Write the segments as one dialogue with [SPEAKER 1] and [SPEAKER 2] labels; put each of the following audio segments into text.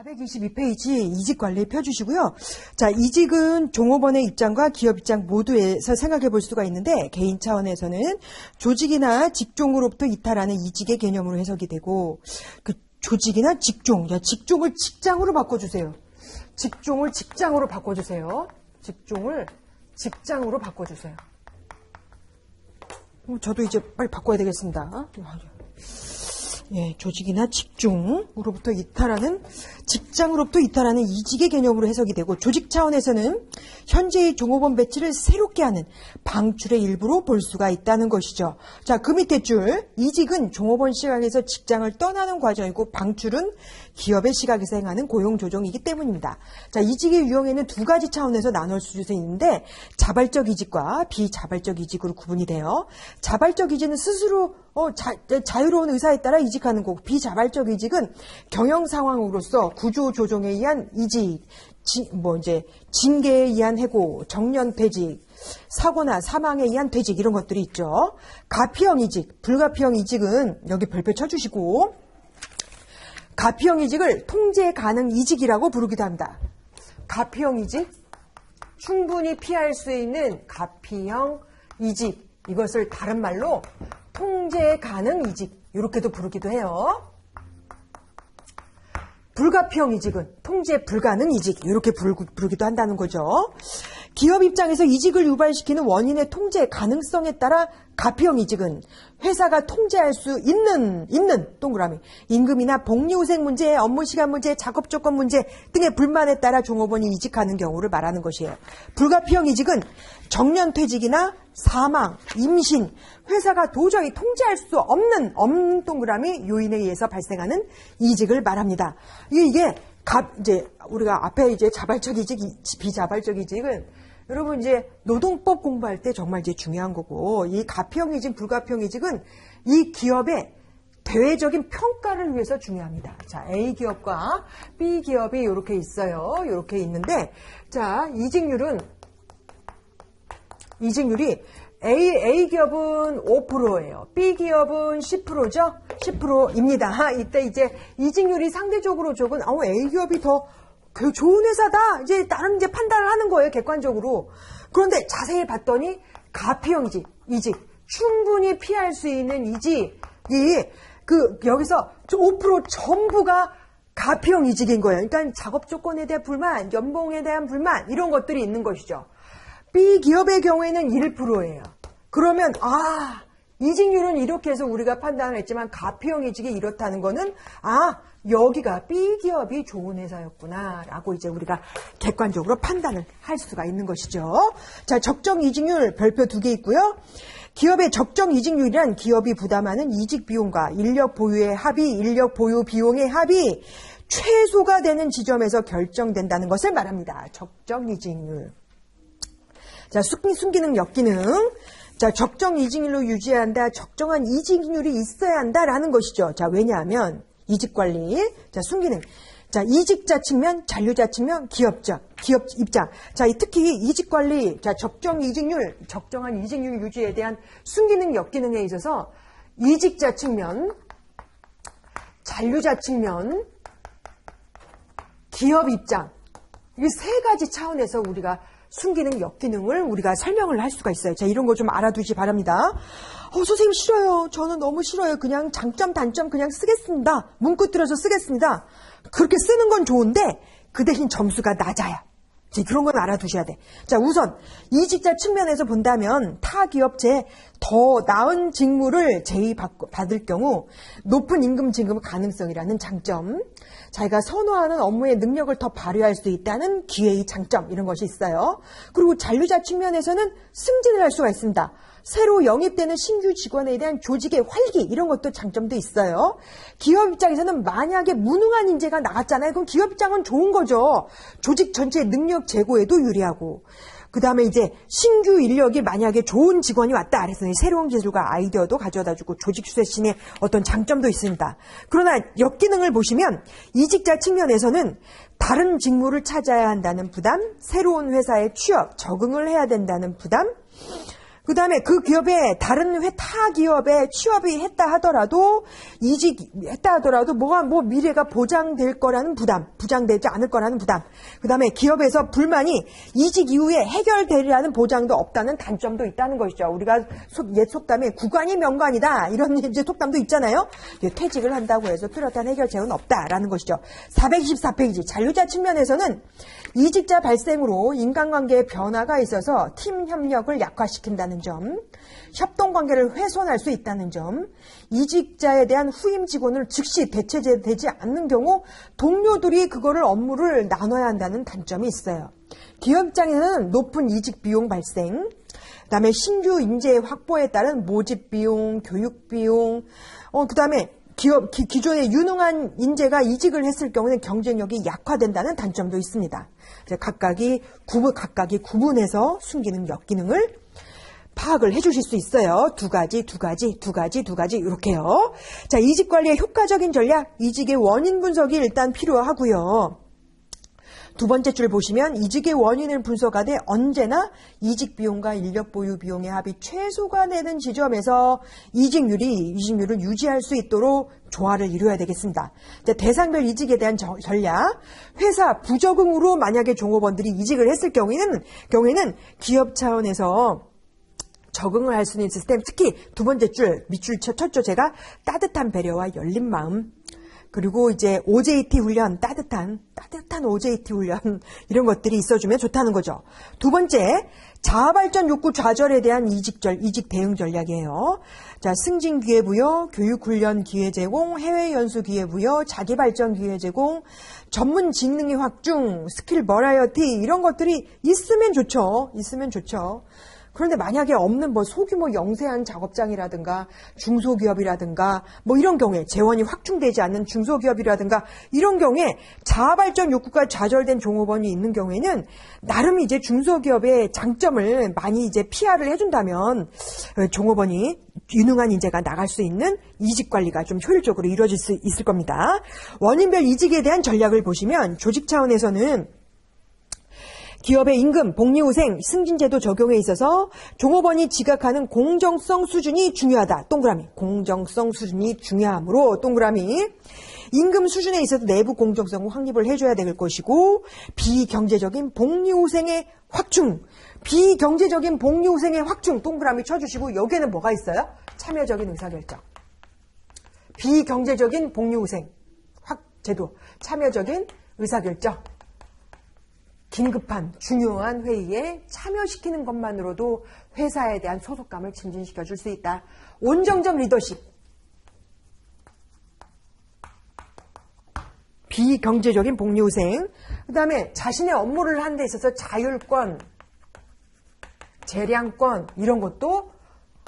[SPEAKER 1] 422페이지 이직 관리 펴주시고요. 자, 이직은 종업원의 입장과 기업 입장 모두에서 생각해 볼 수가 있는데 개인 차원에서는 조직이나 직종으로부터 이탈하는 이직의 개념으로 해석이 되고 그 조직이나 직종, 야, 직종을 직장으로 바꿔주세요. 직종을 직장으로 바꿔주세요. 직종을 직장으로 바꿔주세요. 어, 저도 이제 빨리 바꿔야 되겠습니다. 예, 조직이나 직종으로부터 이탈하는 직장으로부터 이탈하는 이직의 개념으로 해석이 되고 조직 차원에서는 현재의 종업원 배치를 새롭게 하는 방출의 일부로 볼 수가 있다는 것이죠. 자, 그 밑에 줄 이직은 종업원 시각에서 직장을 떠나는 과정이고 방출은 기업의 시각에서 행하는 고용 조정이기 때문입니다. 자, 이직의 유형에는 두 가지 차원에서 나눌 수 있는데 자발적 이직과 비자발적 이직으로 구분이 돼요. 자발적 이직은 스스로 어, 자, 자유로운 의사에 따라 이직하는 거고 비자발적 이직은 경영 상황으로서 구조 조정에 의한 이직, 지, 뭐 이제 징계에 의한 해고, 정년 퇴직, 사고나 사망에 의한 퇴직 이런 것들이 있죠. 가피형 이직, 불가피형 이직은 여기 별표 쳐주시고 가피형 이직을 통제 가능 이직이라고 부르기도 합니다. 가피형 이직, 충분히 피할 수 있는 가피형 이직 이것을 다른 말로 통제 가능 이직 이렇게도 부르기도 해요. 불가피형 이직은 통제 불가능 이직 이렇게 부르기도 한다는 거죠. 기업 입장에서 이직을 유발시키는 원인의 통제 가능성에 따라 가피형 이직은 회사가 통제할 수 있는 있는 동그라미 임금이나 복리후생 문제, 업무 시간 문제, 작업 조건 문제 등의 불만에 따라 종업원이 이직하는 경우를 말하는 것이에요. 불가피형 이직은 정년 퇴직이나 사망, 임신, 회사가 도저히 통제할 수 없는 없는 동그라미 요인에 의해서 발생하는 이직을 말합니다. 이게 가, 이제 우리가 앞에 이제 자발적 이직, 비자발적 이직은 여러분 이제 노동법 공부할 때 정말 이제 중요한 거고 이 가평 이직, 불가평 이직은 이 기업의 대외적인 평가를 위해서 중요합니다. 자, A 기업과 B 기업이 이렇게 있어요. 이렇게 있는데 자, 이직률은 이직률이 A, A 기업은 5%예요. B 기업은 10%죠? 10%입니다. 이때 이제 이직률이 상대적으로 적은, 아, A 기업이 더 그 좋은 회사다. 이제 다른 이제 판단을 하는 거예요. 객관적으로. 그런데 자세히 봤더니 가피형 이직, 이직. 충분히 피할 수 있는 이직이 그 여기서 5% 전부가 가피형 이직인 거예요. 그러니까 작업 조건에 대한 불만, 연봉에 대한 불만 이런 것들이 있는 것이죠. B 기업의 경우에는 1%예요. 그러면 아 이직률은 이렇게 해서 우리가 판단을 했지만 가피형 이직이 이렇다는 거는 아 여기가 B 기업이 좋은 회사였구나라고 이제 우리가 객관적으로 판단을 할 수가 있는 것이죠. 자 적정 이직률 별표 두 개 있고요. 기업의 적정 이직률이란 기업이 부담하는 이직 비용과 인력 보유의 합의, 인력 보유 비용의 합이 최소가 되는 지점에서 결정된다는 것을 말합니다. 적정 이직률. 자, 순기능, 역기능. 자, 적정 이직률로 유지해야 한다. 적정한 이직률이 있어야 한다라는 것이죠. 자, 왜냐하면 이직 관리. 자, 순기능. 자, 이직자 측면, 잔류자 측면, 기업자, 기업 입장. 자, 특히 이직 관리, 자, 적정 이직률, 적정한 이직률 유지에 대한 순기능, 역기능에 있어서 이직자 측면, 잔류자 측면, 기업 입장. 이 세 가지 차원에서 우리가 순기능, 역기능을 우리가 설명을 할 수가 있어요. 자, 이런 거 좀 알아두시 바랍니다. 어, 선생님 싫어요. 저는 너무 싫어요. 그냥 장점, 단점 그냥 쓰겠습니다. 문구 들어서 쓰겠습니다. 그렇게 쓰는 건 좋은데 그 대신 점수가 낮아 요. 그런 건 알아두셔야 돼. 자, 우선 이직자 측면에서 본다면 타 기업체에 더 나은 직무를 제의받을 경우 높은 임금 지급 가능성이라는 장점, 자기가 선호하는 업무의 능력을 더 발휘할 수 있다는 기회의 장점 이런 것이 있어요. 그리고 잔류자 측면에서는 승진을 할 수가 있습니다. 새로 영입되는 신규 직원에 대한 조직의 활기 이런 것도 장점도 있어요. 기업 입장에서는 만약에 무능한 인재가 나갔잖아요. 그럼 기업 입장은 좋은 거죠. 조직 전체의 능력 제고에도 유리하고 그 다음에 이제 신규 인력이 만약에 좋은 직원이 왔다 그랬더니 새로운 기술과 아이디어도 가져다 주고 조직 쇄신의 어떤 장점도 있습니다. 그러나 역기능을 보시면 이직자 측면에서는 다른 직무를 찾아야 한다는 부담, 새로운 회사에 취업, 적응을 해야 된다는 부담, 그 다음에 그 기업에 다른 회, 타 기업에 취업이 했다 하더라도 이직했다 하더라도 뭐가 뭐 미래가 보장될 거라는 부담, 부장되지 않을 거라는 부담. 그 다음에 기업에서 불만이 이직 이후에 해결되리라는 보장도 없다는 단점도 있다는 것이죠. 우리가 속, 옛 속담에 구관이 명관이다 이런 이제 속담도 있잖아요. 퇴직을 한다고 해서 뚜렷한 해결책은 없다라는 것이죠. 424페이지 잔류자 측면에서는 이직자 발생으로 인간관계에 변화가 있어서 팀 협력을 약화시킨다는 점, 협동관계를 훼손할 수 있다는 점, 이직자에 대한 후임 직원을 즉시 대체되지 않는 경우 동료들이 그거를 업무를 나눠야 한다는 단점이 있어요. 기업 입장에는 높은 이직 비용 발생, 그다음에 신규 인재 확보에 따른 모집 비용, 교육 비용, 어 그다음에 기업 기, 기존의 유능한 인재가 이직을 했을 경우는 경쟁력이 약화된다는 단점도 있습니다. 각각이 구분 각각이 구분해서 순기능, 역기능을 파악을 해주실 수 있어요. 두 가지, 두 가지, 두 가지, 두 가지 이렇게요. 자, 이직 관리의 효과적인 전략, 이직의 원인 분석이 일단 필요하고요. 두 번째 줄 보시면 이직의 원인을 분석하되 언제나 이직 비용과 인력 보유 비용의 합이 최소가 되는 지점에서 이직률이 이직률을 유지할 수 있도록 조화를 이루어야 되겠습니다. 대상별 이직에 대한 전략, 회사 부적응으로 만약에 종업원들이 이직을 했을 경우에는 경우에는 기업 차원에서 적응을 할 수 있는 시스템, 특히 두 번째 줄, 밑줄 쳤죠. 제가 따뜻한 배려와 열린 마음, 그리고 이제 OJT 훈련, 따뜻한, 따뜻한 OJT 훈련, 이런 것들이 있어주면 좋다는 거죠. 두 번째, 자아발전 욕구 좌절에 대한 이직절, 이직 대응 전략이에요. 자, 승진 기회 부여, 교육 훈련 기회 제공, 해외 연수 기회 부여, 자기 발전 기회 제공, 전문 직능의 확충, 스킬 버라이어티, 이런 것들이 있으면 좋죠. 있으면 좋죠. 그런데 만약에 없는 뭐 소규모 영세한 작업장이라든가 중소기업이라든가 뭐 이런 경우에 재원이 확충되지 않는 중소기업이라든가 이런 경우에 자아발전 욕구가 좌절된 종업원이 있는 경우에는 나름 이제 중소기업의 장점을 많이 이제 PR을 해준다면 어, 종업원이 유능한 인재가 나갈 수 있는 이직 관리가 좀 효율적으로 이루어질 수 있을 겁니다. 원인별 이직에 대한 전략을 보시면 조직 차원에서는 기업의 임금, 복리후생, 승진제도 적용에 있어서 종업원이 지각하는 공정성 수준이 중요하다. 동그라미. 공정성 수준이 중요하므로 동그라미. 임금 수준에 있어서 내부 공정성을 확립을 해줘야 될 것이고 비경제적인 복리후생의 확충, 비경제적인 복리후생의 확충 동그라미 쳐주시고 여기에는 뭐가 있어요? 참여적인 의사결정. 비경제적인 복리후생 확 제도, 참여적인 의사결정. 긴급한 중요한 회의에 참여시키는 것만으로도 회사에 대한 소속감을 증진시켜 줄 수 있다. 온정적 리더십. 비경제적인 복리후생. 그 다음에 자신의 업무를 하는 데 있어서 자율권, 재량권, 이런 것도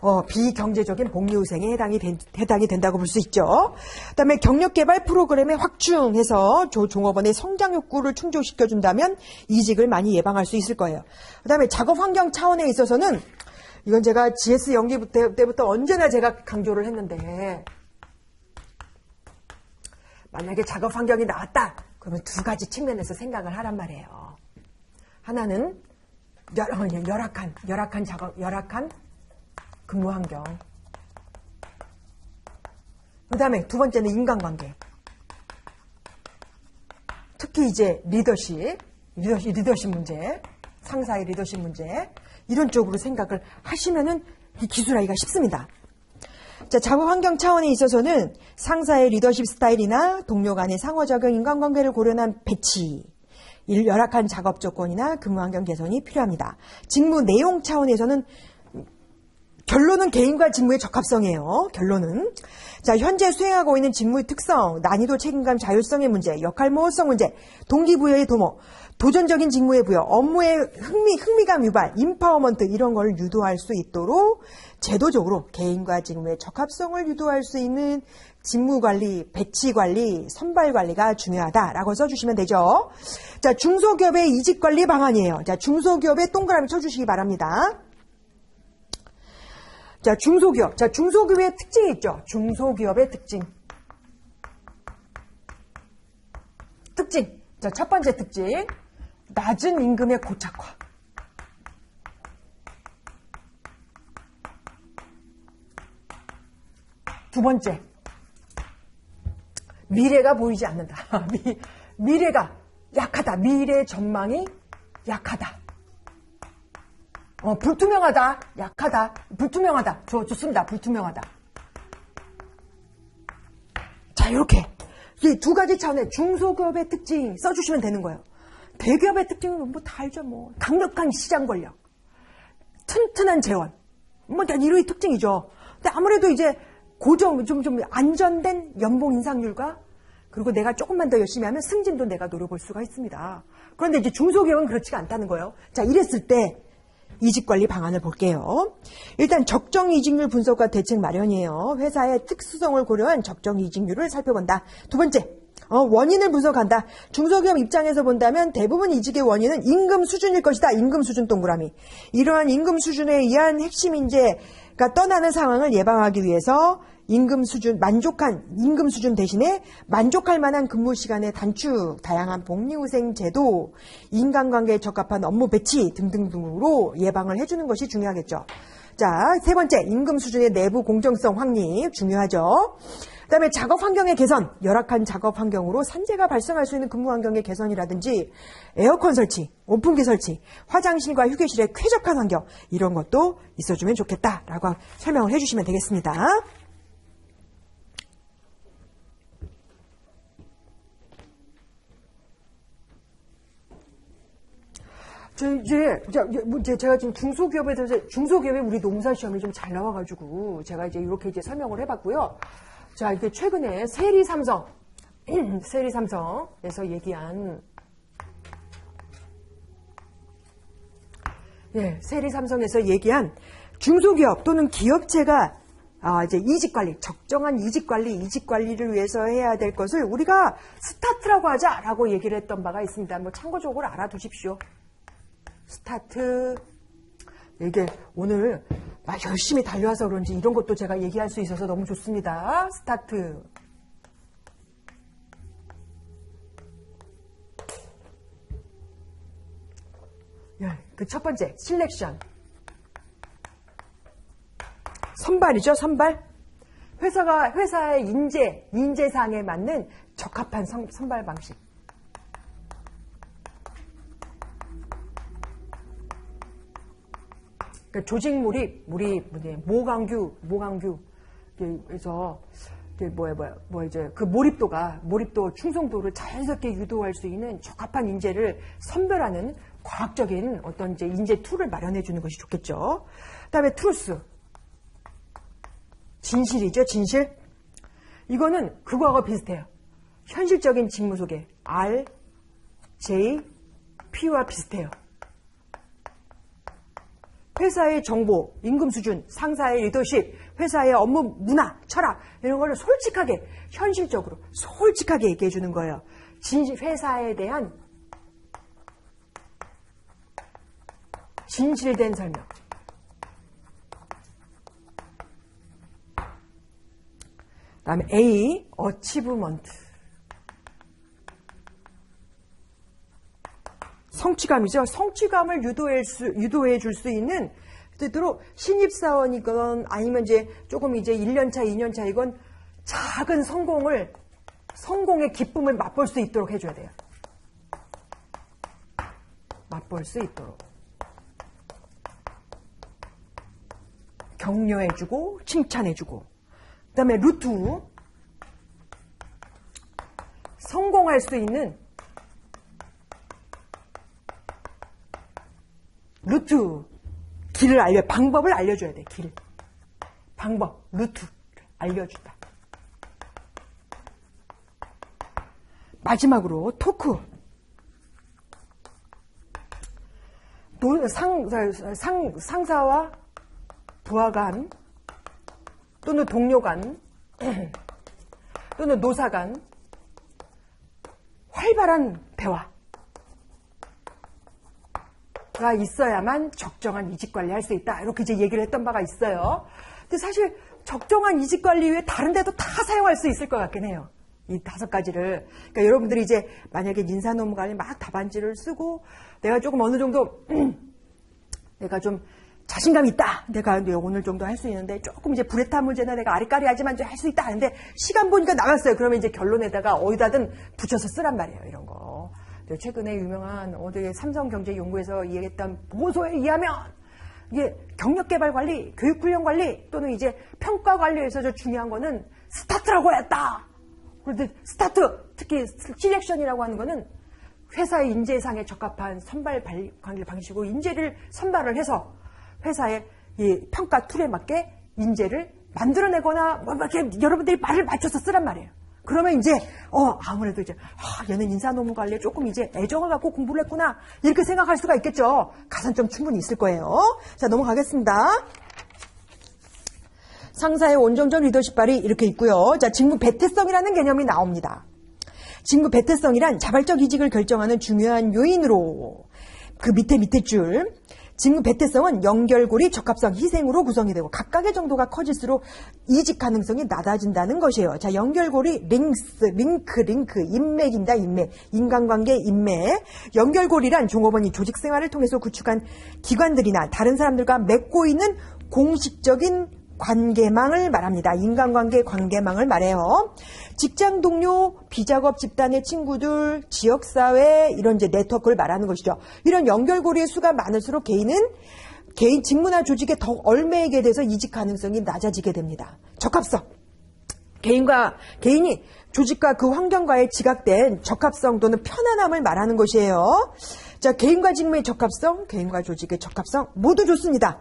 [SPEAKER 1] 어, 비경제적인 복리후생에 해당이, 된, 해당이 된다고 볼 수 있죠. 그 다음에 경력개발 프로그램에 확충해서 조 종업원의 성장 욕구를 충족시켜준다면 이직을 많이 예방할 수 있을 거예요. 그 다음에 작업 환경 차원에 있어서는 이건 제가 GS 연기 때부터 언제나 제가 강조를 했는데 만약에 작업 환경이 나왔다 그러면 두 가지 측면에서 생각을 하란 말이에요. 하나는 열, 어, 열악한 열악한 작업 열악한 근무 환경. 그 다음에 두 번째는 인간관계. 특히 이제 리더십, 리더십, 리더십 문제, 상사의 리더십 문제, 이런 쪽으로 생각을 하시면은 기술하기가 쉽습니다. 자, 작업 환경 차원에 있어서는 상사의 리더십 스타일이나 동료 간의 상호작용 인간관계를 고려한 배치, 열악한 작업 조건이나 근무 환경 개선이 필요합니다. 직무 내용 차원에서는 결론은 개인과 직무의 적합성이에요. 결론은. 자, 현재 수행하고 있는 직무의 특성, 난이도 책임감 자율성의 문제, 역할 모호성 문제, 동기부여의 도모, 도전적인 직무의 부여, 업무의 흥미, 흥미감 유발, 인파워먼트 이런 걸 유도할 수 있도록 제도적으로 개인과 직무의 적합성을 유도할 수 있는 직무 관리, 배치 관리, 선발 관리가 중요하다라고 써주시면 되죠. 자, 중소기업의 이직 관리 방안이에요. 자, 중소기업의 동그라미 쳐주시기 바랍니다. 자, 중소기업. 자, 중소기업의 특징이 있죠. 중소기업의 특징. 특징. 자, 첫 번째 특징. 낮은 임금의 고착화. 두 번째. 미래가 보이지 않는다. 미, 미래가 약하다. 미래 전망이 약하다. 어, 불투명하다. 약하다. 불투명하다. 좋, 좋습니다. 불투명하다. 자, 이렇게. 이 두 가지 차원의 중소기업의 특징 써주시면 되는 거예요. 대기업의 특징은 뭐 다 알죠, 뭐. 강력한 시장 권력. 튼튼한 재원. 뭐, 다 이런 특징이죠. 근데 아무래도 이제 고정, 좀, 좀 안전된 연봉 인상률과 그리고 내가 조금만 더 열심히 하면 승진도 내가 노려볼 수가 있습니다. 그런데 이제 중소기업은 그렇지가 않다는 거예요. 자, 이랬을 때 이직관리 방안을 볼게요. 일단 적정 이직률 분석과 대책 마련이에요. 회사의 특수성을 고려한 적정 이직률을 살펴본다. 두 번째, 어, 원인을 분석한다. 중소기업 입장에서 본다면 대부분 이직의 원인은 임금 수준일 것이다. 임금 수준 동그라미. 이러한 임금 수준에 의한 핵심 인재가 떠나는 상황을 예방하기 위해서 임금 수준, 만족한 임금 수준 대신에 만족할 만한 근무 시간의 단축, 다양한 복리후생 제도, 인간관계에 적합한 업무 배치 등등등으로 예방을 해주는 것이 중요하겠죠. 자, 세 번째, 임금 수준의 내부 공정성 확립 중요하죠. 그 다음에 작업 환경의 개선, 열악한 작업 환경으로 산재가 발생할 수 있는 근무 환경의 개선이라든지 에어컨 설치, 온풍기 설치, 화장실과 휴게실의 쾌적한 환경 이런 것도 있어주면 좋겠다라고 설명을 해주시면 되겠습니다. 저뭐 이제 제가 지금 중소기업에 대해서 중소기업에 우리 농사 시험이 좀 잘 나와가지고 제가 이제 이렇게 이제 설명을 해봤고요. 자 이게 최근에 세리 삼성 세리 삼성에서 얘기한 예 세리 삼성에서 얘기한 중소기업 또는 기업체가 아, 이제 이직 관리, 적정한 이직 관리, 이직 관리를 위해서 해야 될 것을 우리가 스타트라고 하자라고 얘기를 했던 바가 있습니다. 뭐 참고적으로 알아두십시오. 스타트. 이게 오늘 막 열심히 달려와서 그런지 이런 것도 제가 얘기할 수 있어서 너무 좋습니다. 스타트. 그 첫 번째, 실렉션. 선발이죠, 선발. 회사가, 회사의 인재, 인재상에 맞는 적합한 선, 선발 방식. 그러니까 조직 몰입, 몰입, 모강규, 모강규. 그래서 뭐야, 뭐야, 뭐 이제 그 몰입도가 몰입도, 충성도를 자연스럽게 유도할 수 있는 적합한 인재를 선별하는 과학적인 어떤 이제 인재 툴을 마련해 주는 것이 좋겠죠. 그다음에 트루스, 진실이죠, 진실. 이거는 그거하고 비슷해요. 현실적인 직무 소개, R, J, P와 비슷해요. 회사의 정보, 임금 수준, 상사의 리더십, 회사의 업무 문화, 철학 이런 거를 솔직하게 현실적으로 솔직하게 얘기해 주는 거예요. 진실 회사에 대한 진실된 설명. 다음에 A, 어치브먼트. 성취감이죠. 성취감을 유도해, 수, 유도해 줄 수 있는 되도록 신입사원이건 아니면 이제 조금 이제 1년차, 2년차 이건 작은 성공을, 성공의 기쁨을 맛볼 수 있도록 해줘야 돼요. 맛볼 수 있도록. 격려해주고, 칭찬해주고. 그 다음에 루트. 성공할 수 있는 루트 길을 알려 방법을 알려줘야 돼 길. 방법 루트 알려준다. 마지막으로 토크. 상, 상, 상사와 부하 간 또는 동료 간 또는 노사 간 활발한 대화. 가 있어야만 적정한 이직 관리할 수 있다. 이렇게 이제 얘기를 했던 바가 있어요. 근데 사실 적정한 이직 관리 외에 다른 데도 다 사용할 수 있을 것 같긴 해요. 이 다섯 가지를. 그러니까 여러분들이 이제 만약에 인사노무관에 막 답안지를 쓰고 내가 조금 어느 정도 내가 좀 자신감 있다. 내가 오늘 정도 할 수 있는데 조금 이제 불에탄 문제나 내가 아리까리하지만 할 수 있다 하는데 시간 보니까 나갔어요. 그러면 이제 결론에다가 어디다든 붙여서 쓰란 말이에요. 이런 거. 근데 최근에 유명한 어디 삼성경제연구에서 얘기했던 보고서에 의하면 이게 경력개발관리, 교육훈련관리 또는 이제 평가관리에서 저 중요한 거는 스타트라고 했다. 그런데 스타트, 특히 시렉션이라고 하는 거는 회사의 인재상에 적합한 선발 방식으로 인재를 선발을 해서 회사의 이 평가 툴에 맞게 인재를 만들어내거나 뭐 이렇게 여러분들이 말을 맞춰서 쓰란 말이에요. 그러면 이제 어 아무래도 이제 아, 얘는 인사노무 관리에 조금 이제 애정을 갖고 공부를 했구나 이렇게 생각할 수가 있겠죠. 가산점 충분히 있을 거예요. 자 넘어가겠습니다. 상사의 온정적 리더십 발이 이렇게 있고요. 자 직무 배태성이라는 개념이 나옵니다. 직무 배태성이란 자발적 이직을 결정하는 중요한 요인으로 그 밑에 밑에 줄 직무 배태성은 연결고리, 적합성, 희생으로 구성이 되고 각각의 정도가 커질수록 이직 가능성이 낮아진다는 것이에요. 자, 연결고리, 링스, 링크, 링크, 인맥입니다. 인맥, 인간관계, 인맥. 연결고리란 종업원이 조직 생활을 통해서 구축한 기관들이나 다른 사람들과 맺고 있는 공식적인 관계망을 말합니다. 인간관계 관계망을 말해요. 직장 동료, 비작업 집단의 친구들, 지역사회 이런 이제 네트워크를 말하는 것이죠. 이런 연결고리의 수가 많을수록 개인은 개인 직무나 조직에 더 얼매이게 돼서 이직 가능성이 낮아지게 됩니다. 적합성. 개인과 개인이 조직과 그 환경과의 지각된 적합성 또는 편안함을 말하는 것이에요. 자, 개인과 직무의 적합성, 개인과 조직의 적합성 모두 좋습니다.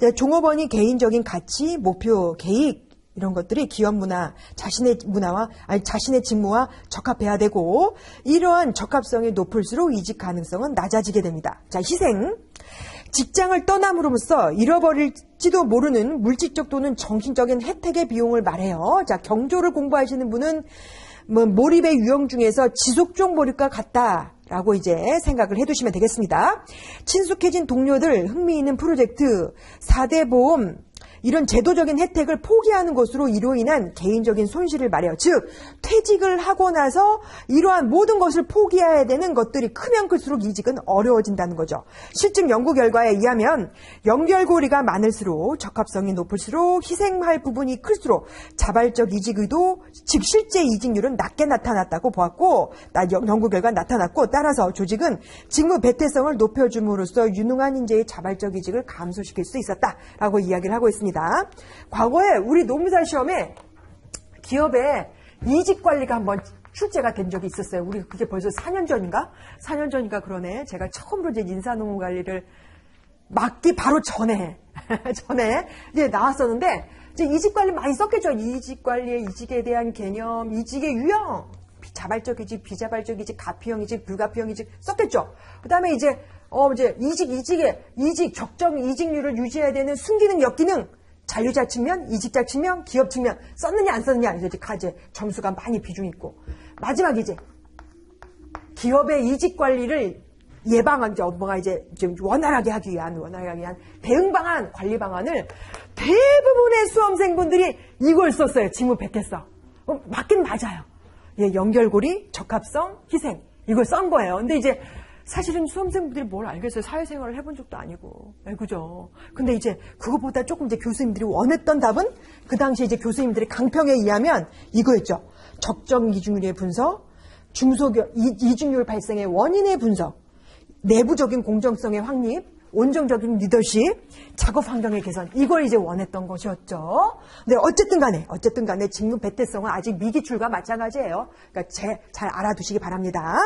[SPEAKER 1] 자, 종업원이 개인적인 가치, 목표, 계획 이런 것들이 기업 문화, 자신의 문화와 아니 자신의 직무와 적합해야 되고 이러한 적합성이 높을수록 이직 가능성은 낮아지게 됩니다. 자, 희생. 직장을 떠남으로써 잃어버릴지도 모르는 물질적 또는 정신적인 혜택의 비용을 말해요. 자, 경조를 공부하시는 분은 뭐 몰입의 유형 중에서 지속적 몰입과 같다 라고 이제 생각을 해두시면 되겠습니다. 친숙해진 동료들, 흥미 있는 프로젝트, 4대 보험, 이런 제도적인 혜택을 포기하는 것으로 이로 인한 개인적인 손실을 말해요. 즉, 퇴직을 하고 나서 이러한 모든 것을 포기해야 되는 것들이 크면 클수록 이직은 어려워진다는 거죠. 실증 연구 결과에 의하면 연결고리가 많을수록 적합성이 높을수록 희생할 부분이 클수록 자발적 이직 의도, 즉 실제 이직률은 낮게 나타났다고 보았고, 연구 결과 나타났고, 따라서 조직은 직무 배태성을 높여줌으로써 유능한 인재의 자발적 이직을 감소시킬 수 있었다라고 이야기를 하고 있습니다. 과거에 우리 노무사 시험에 기업에 이직 관리가 한번 출제가 된 적이 있었어요. 우리 그게 벌써 4년 전인가? 4년 전인가 그러네. 제가 처음으로 이제 인사노무 관리를 맡기 바로 전에 전에 이제 나왔었는데 이제 이직 관리 많이 썼겠죠. 이직 관리의 이직에 대한 개념, 이직의 유형, 비- 자발적 이직, 비자발적 이직, 가피형 이직, 불가피형 이직 썼겠죠. 그다음에 이제 어 이제 이직 이직의 이직 적정 이직률을 유지해야 되는 순기능 역기능 잔류자 측면, 이직자 측면, 기업 측면 썼느냐 안 썼느냐 이제 이제 점수가 많이 비중 있고 마지막 이제 기업의 이직 관리를 예방한 뭐가 이제 좀 원활하게 하기 위한 원활하게 위한 대응 방안, 관리 방안을 대부분의 수험생분들이 이걸 썼어요. 직무 배태성. 어, 맞긴 맞아요. 예, 연결고리, 적합성, 희생 이걸 쓴 거예요. 근데 이제 사실은 수험생분들이 뭘 알겠어요. 사회생활을 해본 적도 아니고. 예, 그죠. 근데 이제 그것보다 조금 이제 교수님들이 원했던 답은 그 당시 이제 교수님들의 강평에 의하면 이거였죠. 적정 이중률의 분석, 중소기업 이- 이중률 발생의 원인의 분석, 내부적인 공정성의 확립, 온정적인 리더십, 작업 환경의 개선 이걸 이제 원했던 것이었죠. 근데 어쨌든 간에 어쨌든 간에 직무 배태성은 아직 미기출과 마찬가지예요. 그러니까 제- 잘 알아두시기 바랍니다.